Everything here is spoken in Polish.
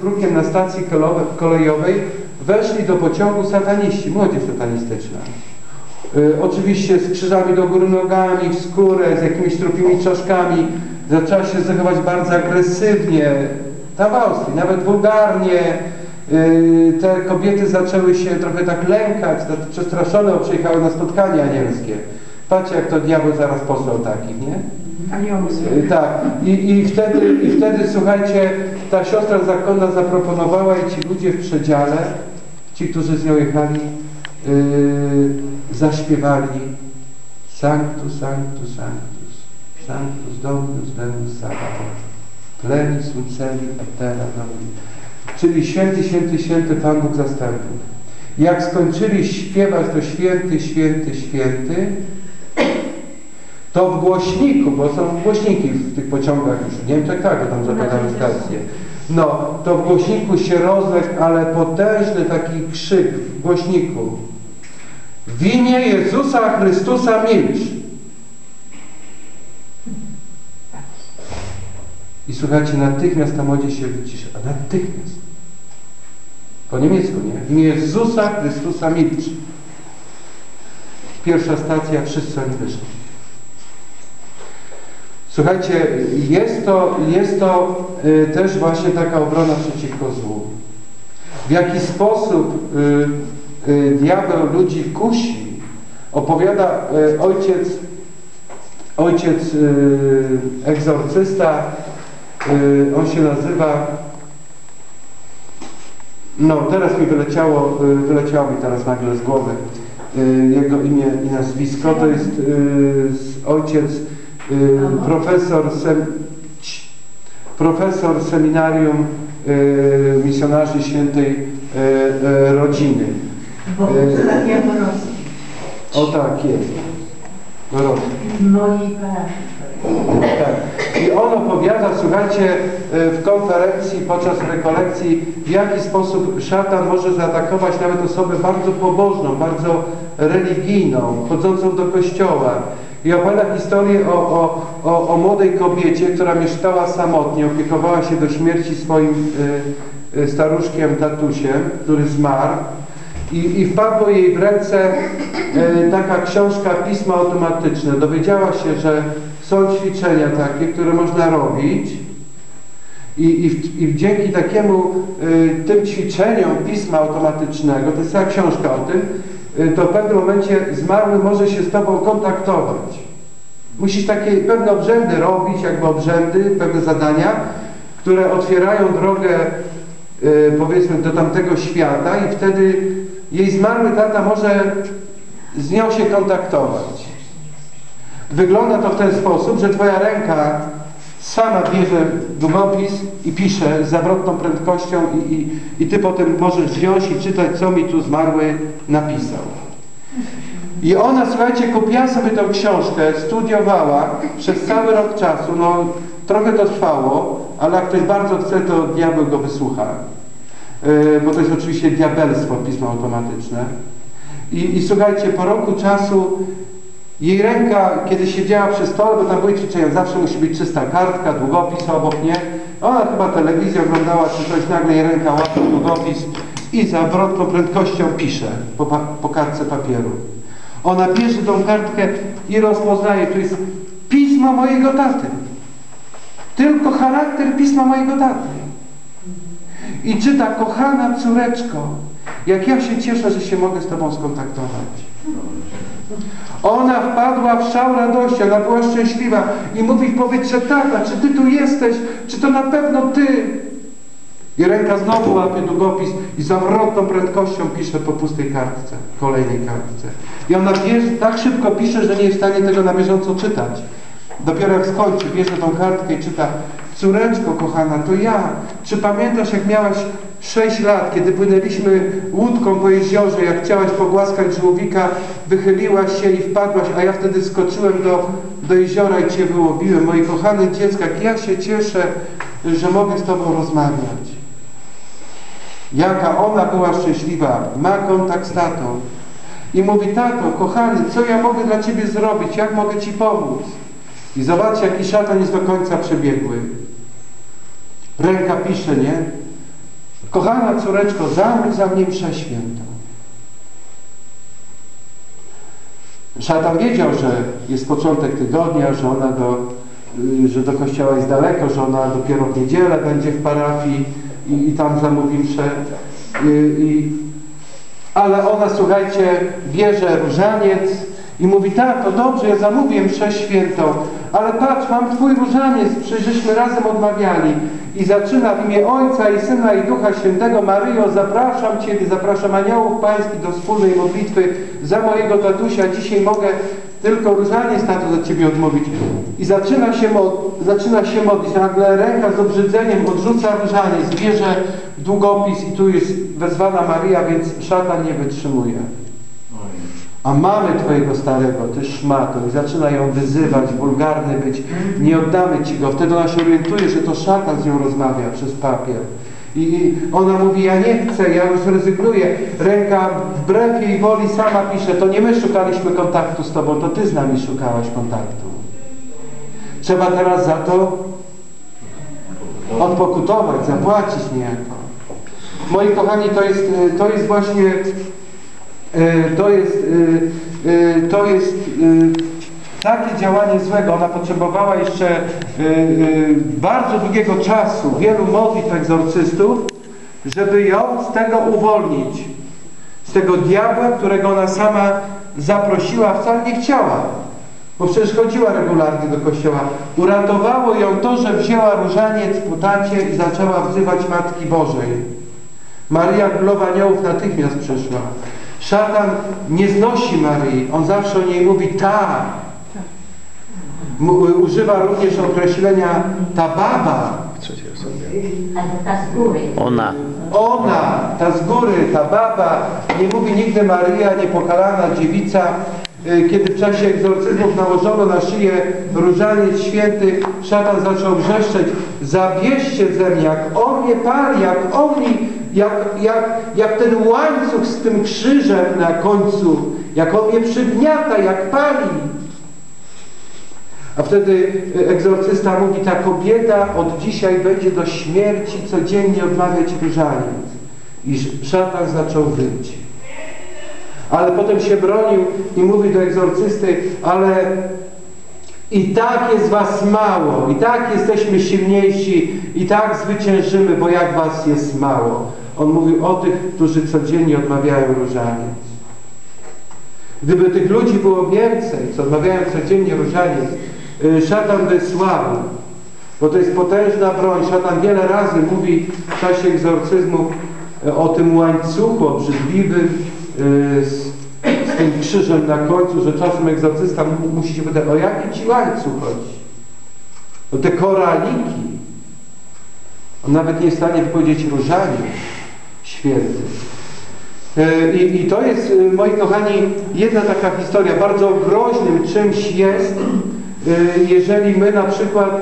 brukiem na stacji kolejowej weszli do pociągu sataniści, młodzież satanistyczna. Y, oczywiście z krzyżami do góry nogami, w skórę, z jakimiś trupimi czaszkami. Zaczęła się zachować bardzo agresywnie. Ta w Austrii, nawet wulgarnie. Y, te kobiety zaczęły się trochę tak lękać, przestraszone, przyjechały na spotkanie anielskie. Patrzcie, jak to diabeł zaraz posłał takich, nie? Y, tak. I, i, wtedy, I wtedy, słuchajcie, ta siostra zakonna zaproponowała i ci ludzie w przedziale, ci, którzy z nią jechali, yy, zaśpiewali Sanctus, Sanctus, Sanctus, Sanctus Dominus Deus Sabaoth, plenis uceli etera Domini. Czyli święty, święty, święty Pan Bóg zastępów. Jak skończyli śpiewać to święty, święty, święty, to w głośniku, bo są głośniki w tych pociągach już w Niemczech, tak, bo tam zakładają stacje. No, to w głośniku się rozległ, ale potężny taki krzyk w głośniku. W imię Jezusa Chrystusa milcz. I słuchajcie, natychmiast ta młodzież się wycisza. A natychmiast. Po niemiecku, nie? W imię Jezusa Chrystusa milcz. Pierwsza stacja, wszyscy oni wyszli. Słuchajcie, jest to, jest to y, też właśnie taka obrona przeciwko złu. W jaki sposób y, y, diabeł ludzi kusi, opowiada y, ojciec, ojciec y, egzorcysta, y, on się nazywa, no teraz mi wyleciało, wyleciało mi teraz nagle z głowy jego imię i nazwisko, to jest ojciec profesor, sem, profesor seminarium y, misjonarzy świętej y, rodziny. O tak jest. Moi tak. I on opowiada, słuchajcie, w konferencji, podczas rekolekcji, w jaki sposób szatan może zaatakować nawet osobę bardzo pobożną, bardzo religijną, chodzącą do kościoła, i opowiada historię o, o, o, o, młodej kobiecie, która mieszkała samotnie, opiekowała się do śmierci swoim y, staruszkiem, tatusiem, który zmarł. I, I wpadło jej w ręce y, taka książka Pisma Automatyczne. Dowiedziała się, że są ćwiczenia takie, które można robić. I, i, i dzięki takiemu y, tym ćwiczeniom pisma automatycznego, to jest cała książka o tym, to w pewnym momencie zmarły może się z Tobą kontaktować. Musisz takie pewne obrzędy robić, jakby obrzędy, pewne zadania, które otwierają drogę, y, powiedzmy, do tamtego świata i wtedy jej zmarły tata może z nią się kontaktować. Wygląda to w ten sposób, że Twoja ręka sama bierze długopis i pisze z zawrotną prędkością i, i, i Ty potem możesz wziąć i czytać, co mi tu zmarły napisał. I ona, słuchajcie, kupiła sobie tę książkę, studiowała przez cały rok czasu, no trochę to trwało, ale jak ktoś bardzo chce, to diabeł go wysłucha. Yy, bo to jest oczywiście diabelstwo, pismo automatyczne. I, I słuchajcie, po roku czasu jej ręka, kiedy siedziała przy stole, bo tam były ćwiczenia, zawsze musi być czysta kartka, długopis obok, nie? Ona chyba telewizję oglądała, czy coś, nagle jej ręka łapie długopis i zawrotną prędkością pisze po, po kartce papieru. Ona bierze tą kartkę i rozpoznaje, to jest pismo mojego taty. Tylko charakter pisma mojego taty. I czyta, kochana córeczko, jak ja się cieszę, że się mogę z Tobą skontaktować. Ona wpadła w szał radości, ona była szczęśliwa i mówi w powietrze, tata, czy ty tu jesteś? Czy to na pewno ty? I ręka znowu łapie długopis i zawrotną prędkością pisze po pustej kartce, kolejnej kartce. I ona bierze, tak szybko pisze, że nie jest w stanie tego na bieżąco czytać. Dopiero jak skończy, bierze tą kartkę i czyta Córeczko kochana, to ja. Czy pamiętasz, jak miałaś 6 lat, kiedy płynęliśmy łódką po jeziorze, jak chciałaś pogłaskać żółwika, wychyliłaś się i wpadłaś, a ja wtedy skoczyłem do, do jeziora i Cię wyłowiłem. Moje kochane dziecko, jak ja się cieszę, że mogę z Tobą rozmawiać. Jaka ona była szczęśliwa, ma kontakt z tatą. I mówi, tato, kochany, co ja mogę dla Ciebie zrobić? Jak mogę Ci pomóc? I zobaczcie, jaki szatan jest do końca przebiegły. Ręka pisze, nie? Kochana córeczko, zamóż za mnie mszę świętą. Szatan wiedział, że jest początek tygodnia, że ona do, y, że do kościoła jest daleko, że ona dopiero w niedzielę będzie w parafii i, i tam zamówi mszę. Y, i, ale ona, słuchajcie, bierze różaniec i mówi, tak, to dobrze, ja zamówię mszę świętą, ale patrz, mam Twój różaniec, przecieżśmy razem odmawiali. I zaczyna w imię Ojca i Syna i Ducha Świętego Maryjo, zapraszam Ciebie, zapraszam aniołów pańskich do wspólnej modlitwy za mojego tatusia. Dzisiaj mogę tylko różaniec na to za Ciebie odmówić. I zaczyna się, mod, zaczyna się modlić. Nagle ręka z obrzydzeniem odrzuca różaniec, bierze długopis i tu jest wezwana Maria, więc szatan nie wytrzymuje. A mamy Twojego starego, Ty szmato. I zaczyna ją wyzywać, wulgarny być. Nie oddamy Ci go. Wtedy ona się orientuje, że to szatan z nią rozmawia przez papier. I, ona mówi, ja nie chcę, ja już rezygnuję. Ręka wbrew jej woli sama pisze, to nie my szukaliśmy kontaktu z Tobą, to Ty z nami szukałaś kontaktu. Trzeba teraz za to odpokutować, zapłacić niejako. Moi kochani, to jest, to jest właśnie to jest, to jest takie działanie złego. Ona potrzebowała jeszcze bardzo długiego czasu, wielu modlitw egzorcystów, żeby ją z tego uwolnić. Z tego diabła, którego ona sama zaprosiła, wcale nie chciała. Bo przecież chodziła regularnie do kościoła. Uratowało ją to, że wzięła różaniec po i zaczęła wzywać Matki Bożej. Maria Królowa Aniołów natychmiast przyszła. Szatan nie znosi Maryi. On zawsze o niej mówi ta. Używa również określenia ta baba. Ona. Ona, ta z góry, ta baba. Nie mówi nigdy Maryja, niepokalana dziewica. Kiedy w czasie egzorcyzmów nałożono na szyję różaniec święty, szatan zaczął wrzeszczeć zabierzcie ze mnie, jak on mnie pali, jak on mi jak, jak, jak ten łańcuch z tym krzyżem na końcu, jak on mnie przygniata, jak pali. A wtedy egzorcysta mówi, ta kobieta od dzisiaj będzie do śmierci codziennie odmawiać różaniec. I szatan zaczął wyć. Ale potem się bronił i mówi do egzorcysty, ale i tak jest was mało, i tak jesteśmy silniejsi, i tak zwyciężymy, bo jak was jest mało. On mówił o tych, którzy codziennie odmawiają różaniec. Gdyby tych ludzi było więcej, co odmawiają codziennie różaniec, szatan by słabł, bo to jest potężna broń. Szatan wiele razy mówi w czasie egzorcyzmu o tym łańcuchu obrzydliwym z, z tym krzyżem na końcu, że czasem egzorcysta musi się pytać, o jaki ci łańcuch chodzi? O te koraliki. On nawet nie jest w stanie wypowiedzieć różaniec święty. I, I, to jest, moi kochani, jedna taka historia. Bardzo groźnym czymś jest, jeżeli my na przykład